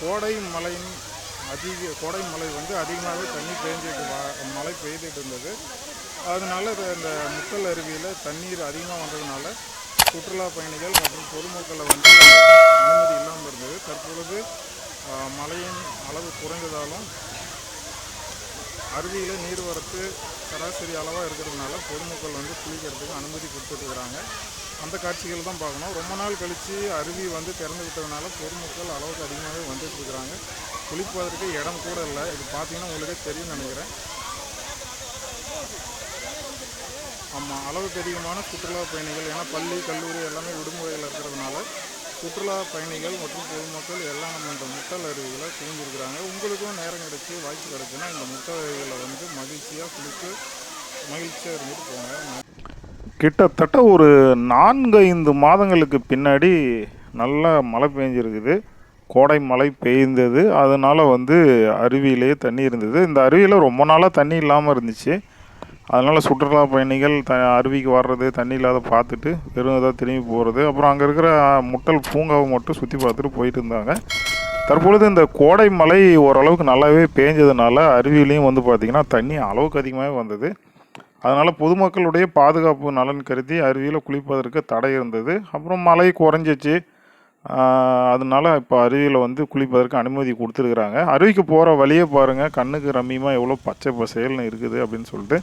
கோடை மலையின் அதிக கோடை மழை வந்து அதிகமாகவே தண்ணி பெஞ்சிட்டு மழை பெய்துட்டு இருந்தது. அதனால இந்த முக்கல் அருவியில் தண்ணீர் அதிகமாக வந்ததுனால சுற்றுலா பயணிகள் மற்றும் பொதுமக்களை வந்து அனுமதி இல்லாமல் இருந்தது. தற்பொழுது மழையின் அளவு குறைந்ததாலும் அருவியில் நீர்வரத்து சராசரி அளவாக இருக்கிறதுனால பொதுமக்கள் வந்து குளிக்கிறதுக்கு அனுமதி கொடுத்துட்ருக்குறாங்க அந்த காட்சிகள் தான் பார்க்கணும். ரொம்ப நாள் கழித்து அருவி வந்து திறந்து விட்டதுனால பொதுமக்கள் அளவுக்கு அதிகமாகவே வந்துட்டுருக்குறாங்க. குளிப்பதற்கு இடம் கூட இல்லை. இது பார்த்தீங்கன்னா உங்களுக்கே தெரியும்னு நினைக்கிறேன். ஆமாம் அளவுக்கு அதிகமான சுற்றுலா பயணிகள் ஏன்னா பள்ளி கல்லூரி எல்லாமே விடுமுறையில் இருக்கிறதுனால சுற்றுலா பயணிகள் மற்றும் பொதுமக்கள் எல்லாம் நம்ம இந்த முட்டல் அருவிகளை குவிஞ்சிருக்கிறாங்க. உங்களுக்கும் நேரம் கிடைச்சி வாய்ப்பு கிடைச்சுன்னா இந்த முட்டல் அருவிகளை வந்து மகிழ்ச்சியாக குளித்து மகிழ்ச்சியாக இருந்துட்டு போங்க. கிட்டத்தட்ட ஒரு நான்கு ஐந்து மாதங்களுக்கு பின்னாடி நல்ல மழை பெஞ்சிருக்குது. கோடை மழை பெய்ந்தது. அதனால் வந்து அருவியிலே தண்ணி இருந்தது. இந்த அருவியில் ரொம்ப நாளாக தண்ணி இல்லாமல் இருந்துச்சு. அதனால் சுற்றுலா பயணிகள் த அருவிக்கு வர்றது தண்ணி இல்லாத பார்த்துட்டு வெறும் இதாக திரும்பி போகிறது அப்புறம் அங்கே இருக்கிற முட்டல் பூங்காவை மட்டும் சுற்றி பார்த்துட்டு போயிட்டு இருந்தாங்க. தற்பொழுது இந்த கோடை மழை ஓரளவுக்கு நல்லாவே பேஞ்சதுனால அருவியிலையும் வந்து பார்த்திங்கன்னா தண்ணி அளவுக்கு அதிகமாகவே வந்தது. அதனால் பொதுமக்களுடைய பாதுகாப்பு நலன் கருதி அருவியில் குளிப்பதற்கு தடை இருந்தது. அப்புறம் மழை குறைஞ்சிச்சு. அதனால் அதனால இப்போ அருவியில் வந்து குளிப்பதற்கு அனுமதி கொடுத்துருக்குறாங்க. அருவிக்கு போகிற வழியே பாருங்கள் கண்ணுக்கு ரம்மியமாக எவ்வளோ பச்சை பசேல்னு இருக்குது அப்படின்னு சொல்லிட்டு.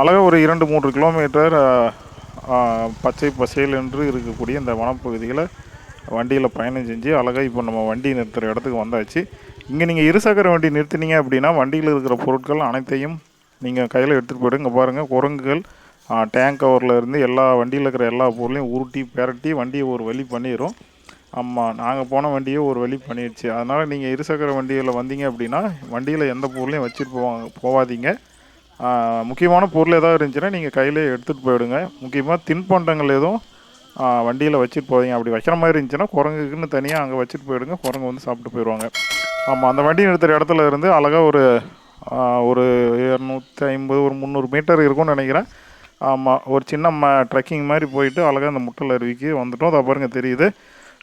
அழகாக ஒரு இரண்டு மூன்று கிலோமீட்டர் பச்சை பசேல் என்று இருக்கக்கூடிய இந்த வனப்பகுதியில் வண்டியில் பயணம் செஞ்சு அழகாக இப்போ நம்ம வண்டி நிறுத்துகிற இடத்துக்கு வந்தாச்சு. இங்கே நீங்கள் இருசக்கர வண்டி நிறுத்தினீங்க அப்படின்னா வண்டியில் இருக்கிற பொருட்கள் அனைத்தையும் நீங்கள் கையில் எடுத்துகிட்டு போய்ட்டு இங்கே பாருங்கள் குரங்குகள் டேங்க் கவரில் இருந்து எல்லா வண்டியில் இருக்கிற எல்லா பொருளையும் உருட்டி பெரட்டி வண்டியை ஒரு வழி பண்ணிடும் ஆமாம் நாங்கள் போன வண்டியை ஒரு வழி பண்ணிடுச்சு. அதனால் நீங்கள் இருசக்கர வண்டியில் வந்தீங்க அப்படின்னா வண்டியில் எந்த பொருளையும் வச்சுட்டு போவாங்க போகாதீங்க முக்கியமான பொருள் ஏதாவது இருந்துச்சுன்னா நீங்கள் கையிலே எடுத்துகிட்டு போயிடுங்க. முக்கியமாக தின்பண்டங்கள் எதுவும் வண்டியில் வச்சுட்டு போவீங்க அப்படி வைக்கிற மாதிரி இருந்துச்சுன்னா குரங்குக்குன்னு தனியாக அங்கே வச்சுட்டு போயிடுங்க. குரங்கு வந்து சாப்பிட்டு போயிடுவாங்க. ஆமாம் அந்த வண்டி நிறுத்துகிற இடத்துல இருந்து அழகாக ஒரு ஒரு இரநூத்தி ஐம்பது ஒரு முந்நூறு மீட்டர் இருக்கும்னு நினைக்கிறேன். ஆமாம் ஒரு சின்ன ம ட்ரெக்கிங் மாதிரி போயிட்டு அழகாக அந்த முட்டல் அருவிக்கு வந்துட்டோம். அதை பாருங்கள் தெரியுது.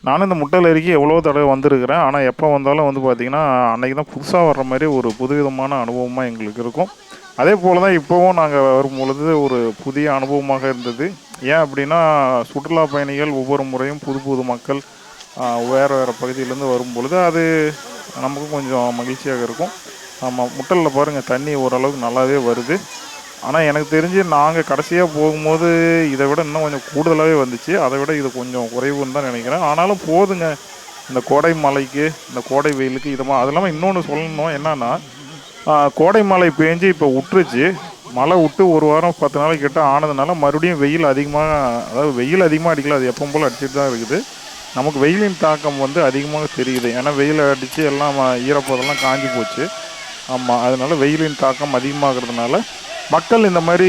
நானும் இந்த முட்டல் அருவிக்கு எவ்வளோ தடவை வந்திருக்கிறேன். ஆனால் எப்போ வந்தாலும் வந்து பார்த்திங்கன்னா அன்றைக்கி தான் புதுசாக வர்ற மாதிரி ஒரு புதுவிதமான அனுபவமாக எங்களுக்கு இருக்கும். அதே போல் தான் இப்போவும் நாங்கள் வரும் பொழுது ஒரு புதிய அனுபவமாக இருந்தது. ஏன் அப்படின்னா சுற்றுலா பயணிகள் ஒவ்வொரு முறையும் புது புது மக்கள் வேறு வேறு பகுதியிலேருந்து வரும் பொழுது அது நமக்கும் கொஞ்சம் மகிழ்ச்சியாக இருக்கும். ஆமாம் முட்டலில் பாருங்கள் தண்ணி ஓரளவுக்கு நல்லாவே வருது. ஆனால் எனக்கு தெரிஞ்சு நாங்கள் கடைசியாக போகும்போது இதை விட இன்னும் கொஞ்சம் கூடுதலாகவே வந்துச்சு. அதை விட இது கொஞ்சம் குறைவுன்னு தான் நினைக்கிறேன். ஆனாலும் போதுங்க. இந்த கோடை மலைக்கு இந்த கோடை வெயிலுக்கு இதமாக அது இல்லாமல் இன்னொன்று சொல்லணும் என்னன்னா கோடை மழை பேஞ்சு இப்போ விட்டுருச்சு மழை விட்டு ஒரு வாரம் பத்து நாளைக்கு கிட்ட ஆனதுனால மறுபடியும் வெயில் அதிகமாக அதாவது வெயில் அதிகமாக அடிக்கல. அது எப்பவும் போல் அடிச்சுட்டு தான் இருக்குது. நமக்கு வெயிலின் தாக்கம் வந்து அதிகமாக தெரியுது. ஏன்னா வெயில் அடித்து எல்லாம் ம- ஈரப்பதெல்லாம் காஞ்சி போச்சு. ஆமாம் அதனால் வெயிலின் தாக்கம் அதிகமாகிறதுனால மக்கள் இந்த மாதிரி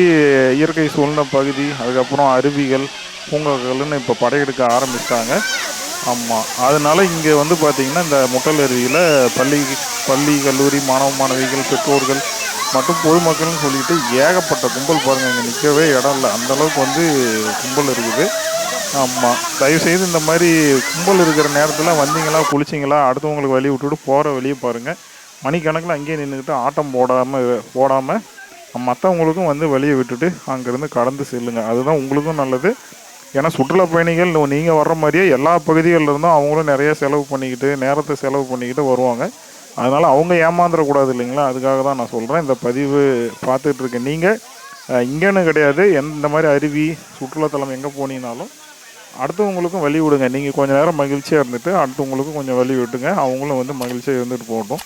இயற்கை சூழ்ந்த பகுதி அதுக்கப்புறம் அருவிகள் பூங்காக்கள்னு இப்போ படையெடுக்க ஆரம்பித்தாங்க ஆமாம் அதனால் இங்கே வந்து பார்த்திங்கன்னா இந்த முட்டல் அருவியில் பள்ளி பள்ளி கல்லூரி மாணவ மாணவிகள் பெற்றோர்கள் மற்றும் பொதுமக்கள்னு சொல்லிட்டு ஏகப்பட்ட கும்பல் பாருங்கள் இங்கே நிற்கவே இடம் இல்லை. அந்தளவுக்கு வந்து கும்பல் இருக்குது. ஆமாம் தயவுசெய்து இந்த மாதிரி கும்பல் இருக்கிற நேரத்தில் வந்தீங்களா குளிச்சிங்களா அடுத்தவங்களுக்கு வழி விட்டுட்டு போகிற வழியை பாருங்கள் மணிக்கணக்கில் அங்கேயே நின்றுக்கிட்டு ஆட்டம் போடாமல் போடாமல் மற்றவங்களுக்கும் வந்து வழியை விட்டுட்டு அங்கேருந்து கடந்து செல்லுங்க. அதுதான் உங்களுக்கும் நல்லது. ஏன்னா சுற்றுலா பயணிகள் நீங்கள் வர்ற மாதிரியே எல்லா பகுதிகளில் இருந்தும் அவங்களும் நிறைய செலவு பண்ணிக்கிட்டு நேரத்தை செலவு பண்ணிக்கிட்டு வருவாங்க. அதனால் அவங்க ஏமாந்துடக்கூடாது இல்லைங்களா? அதுக்காக தான் நான் சொல்கிறேன் இந்த பதிவு பார்த்துட்டு இருக்கேன். நீங்கள் இங்கேன்னு கிடையாது. எந்த மாதிரி அருவி சுற்றுலாத்தலம் எங்கே போனீங்கனாலும் அடுத்தவங்களுக்கும் வழி விடுங்க. நீங்கள் கொஞ்சம் நேரம் மகிழ்ச்சியாக இருந்துட்டு அடுத்தவங்களுக்கும் கொஞ்சம் வழி விட்டுங்க. அவங்களும் வந்து மகிழ்ச்சியாக இருந்துட்டு போகட்டும்.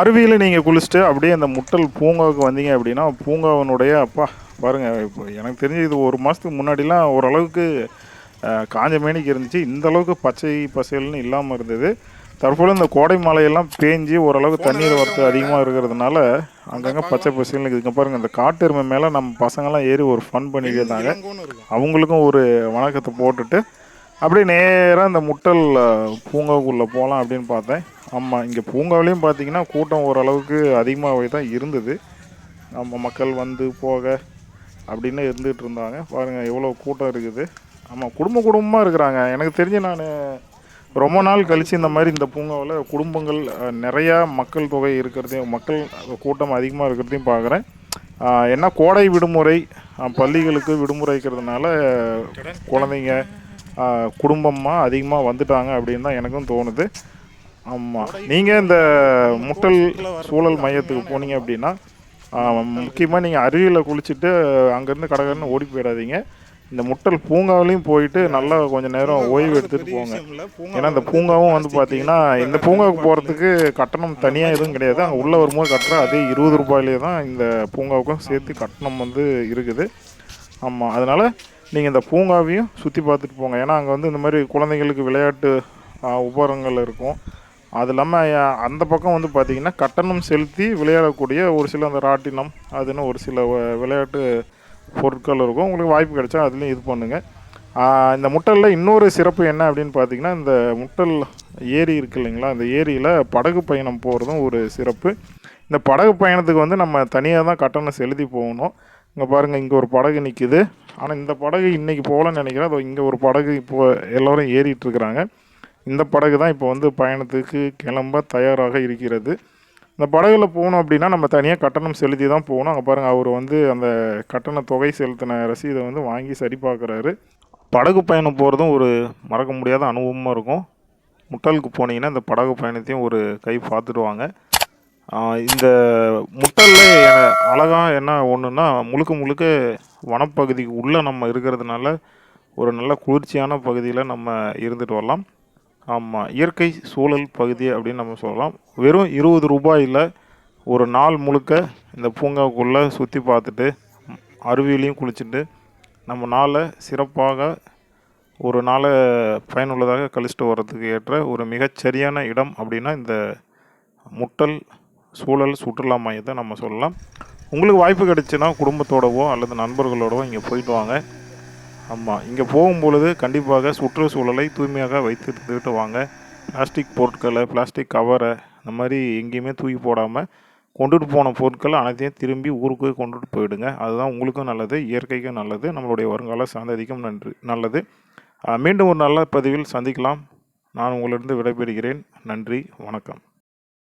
அருவியில் நீங்கள் குளிச்சுட்டு அப்படியே அந்த முட்டல் பூங்காவுக்கு வந்தீங்க அப்படின்னா பூங்காவனுடைய அப்பா பாருங்கள் இப்போ எனக்கு தெரிஞ்சு இது ஒரு மாதத்துக்கு முன்னாடிலாம் ஓரளவுக்கு காஞ்ச மேனிக்கு இருந்துச்சு. இந்த அளவுக்கு பச்சை பசேல்னு இல்லாமல் இருந்தது. தற்போது இந்த கோடை மழையெல்லாம் பேஞ்சு ஓரளவுக்கு தண்ணீர் வரத்து அதிகமாக இருக்கிறதுனால அங்கங்கே பச்சை பசேல்னு இருக்குதுங்க பாருங்கள் இந்த காட்டெருமை மேலே நம்ம பசங்கள்லாம் ஏறி ஒரு ஃபன் பண்ணிட்டு இருந்தாங்க அவங்களுக்கும் ஒரு வணக்கத்தை போட்டுட்டு அப்படியே நேராக இந்த முட்டல் பூங்காவுக்குள்ளே போகலாம் அப்படின்னு பார்த்தேன். ஆமாம் இங்கே பூங்காவிலையும் பார்த்தீங்கன்னா கூட்டம் ஓரளவுக்கு அதிகமாகவே தான் இருந்தது. நம்ம மக்கள் வந்து போக அப்படின்னு இருந்துகிட்டு இருந்தாங்க. பாருங்கள் எவ்வளோ கூட்டம் இருக்குது. ஆமாம் குடும்ப குடும்பமாக இருக்கிறாங்க. எனக்கு தெரிஞ்சு நான் ரொம்ப நாள் கழித்து இந்த மாதிரி இந்த பூங்காவில் குடும்பங்கள் நிறையா மக்கள் தொகை இருக்கிறதையும் மக்கள் கூட்டம் அதிகமாக இருக்கிறதையும் பார்க்குறேன் என்ன கோடை விடுமுறை பள்ளிகளுக்கு விடுமுறை இருக்கிறதுனால குழந்தைங்க குடும்பமாக அதிகமாக வந்துட்டாங்க அப்படின்னு தான் எனக்கும் தோணுது. ஆமாம் நீங்கள் இந்த முட்டல் சூழல் மையத்துக்கு போனீங்க அப்படின்னா முக்கியமாக நீங்கள் அருவியில் குளிச்சுட்டு அங்கேருந்து கடகடன்னு ஓடி போயிடாதீங்க. இந்த முட்டல் பூங்காவிலையும் போயிட்டு நல்லா கொஞ்சம் நேரம் ஓய்வு எடுத்துகிட்டு போங்க. ஏன்னா இந்த பூங்காவும் வந்து பார்த்தீங்கன்னா இந்த பூங்காவுக்கு போகிறதுக்கு கட்டணம் தனியாக எதுவும் கிடையாது. அங்கே உள்ளே வரும்போது கட்டுற அதே இருபது ரூபாயிலே தான் இந்த பூங்காவுக்கும் சேர்த்து கட்டணம் வந்து இருக்குது. ஆமாம் அதனால் நீங்கள் இந்த பூங்காவையும் சுற்றி பார்த்துட்டு போங்க. ஏன்னா அங்கே வந்து இந்த மாதிரி குழந்தைங்களுக்கு விளையாட்டு உபகரங்கள் உபகரணங்கள் இருக்கும். அது இல்லாமல் அந்த பக்கம் வந்து பார்த்திங்கன்னா கட்டணம் செலுத்தி விளையாடக்கூடிய ஒரு சில அந்த ராட்டினம் அதுன்னு ஒரு சில வ- விளையாட்டு பொருட்கள் இருக்கும். உங்களுக்கு வாய்ப்பு கிடைச்சா அதுலேயும் இது பண்ணுங்கள் இந்த முட்டலில் இன்னொரு சிறப்பு என்ன அப்படின்னு பார்த்தீங்கன்னா இந்த முட்டல் ஏரி இருக்கு இல்லைங்களா? அந்த ஏரியில் படகு பயணம் போகிறதும் ஒரு சிறப்பு. இந்த படகு பயணத்துக்கு வந்து நம்ம தனியாக தான் கட்டணம் செலுத்தி போகணும். இங்கே பாருங்கள் இங்கே ஒரு படகு நிற்கிது ஆனால் இந்த படகு இன்றைக்கி போகலன்னு நினைக்கிறேன். அது இங்கே ஒரு படகு இப்போ எல்லோரும் ஏறிட்டுருக்குறாங்க இந்த படகு தான் இப்போ வந்து பயணத்துக்கு கிளம்ப தயாராக இருக்கிறது. இந்த படகுல போகணும் அப்படின்னா நம்ம தனியாக கட்டணம் செலுத்தி தான் போகணும். அங்கே பாருங்கள் அவர் வந்து அந்த கட்டண தொகை செலுத்தின ரசீதை வந்து வாங்கி சரி பார்க்குறாரு. படகு பயணம் போகிறதும் ஒரு மறக்க முடியாத அனுபவமாக இருக்கும். முட்டலுக்கு போனீங்கன்னா இந்த படகு பயணத்தையும் ஒரு கை பார்த்துடுவாங்க. இந்த முட்டலில் அழகாக என்ன ஒன்றுன்னா முழுக்க முழுக்க வனப்பகுதிக்கு உள்ளே நம்ம இருக்கிறதுனால ஒரு நல்ல குளிர்ச்சியான பகுதியில் நம்ம இருந்துட்டு வரலாம். ஆமாம் இயற்கை சூழல் பகுதி அப்படின்னு நம்ம சொல்லலாம். வெறும் இருபது ரூபாயில் ஒரு நாள் முழுக்க இந்த பூங்காவுக்குள்ளே சுற்றி பார்த்துட்டு அருவியிலையும் குளிச்சுட்டு நம்ம நாளை சிறப்பாக ஒரு நாளை பயனுள்ளதாக கழிச்சிட்டு வர்றதுக்கு ஏற்ற ஒரு மிகச்சரியான இடம் அப்படின்னா இந்த முட்டல் சூழல் சுற்றுலா மையத்தை நம்ம சொல்லலாம். உங்களுக்கு வாய்ப்பு கிடைச்சுன்னா குடும்பத்தோடவோ அல்லது நண்பர்களோடவோ இங்கே போயிட்டு வாங்க. ஆமாம் இங்கே போகும்பொழுது கண்டிப்பாக சுற்றுச்சூழலை தூய்மையாக வைத்திருந்துட்டு வாங்க. பிளாஸ்டிக் பொருட்களை பிளாஸ்டிக் கவரை இந்த மாதிரி எங்கேயுமே தூக்கி போடாமல் கொண்டுட்டு போன பொருட்கள் அனைத்தையும் திரும்பி ஊருக்கு கொண்டுட்டு போயிடுங்க. அதுதான் உங்களுக்கும் நல்லது இயற்கைக்கும் நல்லது நம்மளுடைய வருங்கால சந்ததிக்கும் நன்றி நல்லது. மீண்டும் ஒரு நல்ல பதிவில் சந்திக்கலாம். நான் உங்களிடம் விடைபெறுகிறேன். நன்றி வணக்கம்.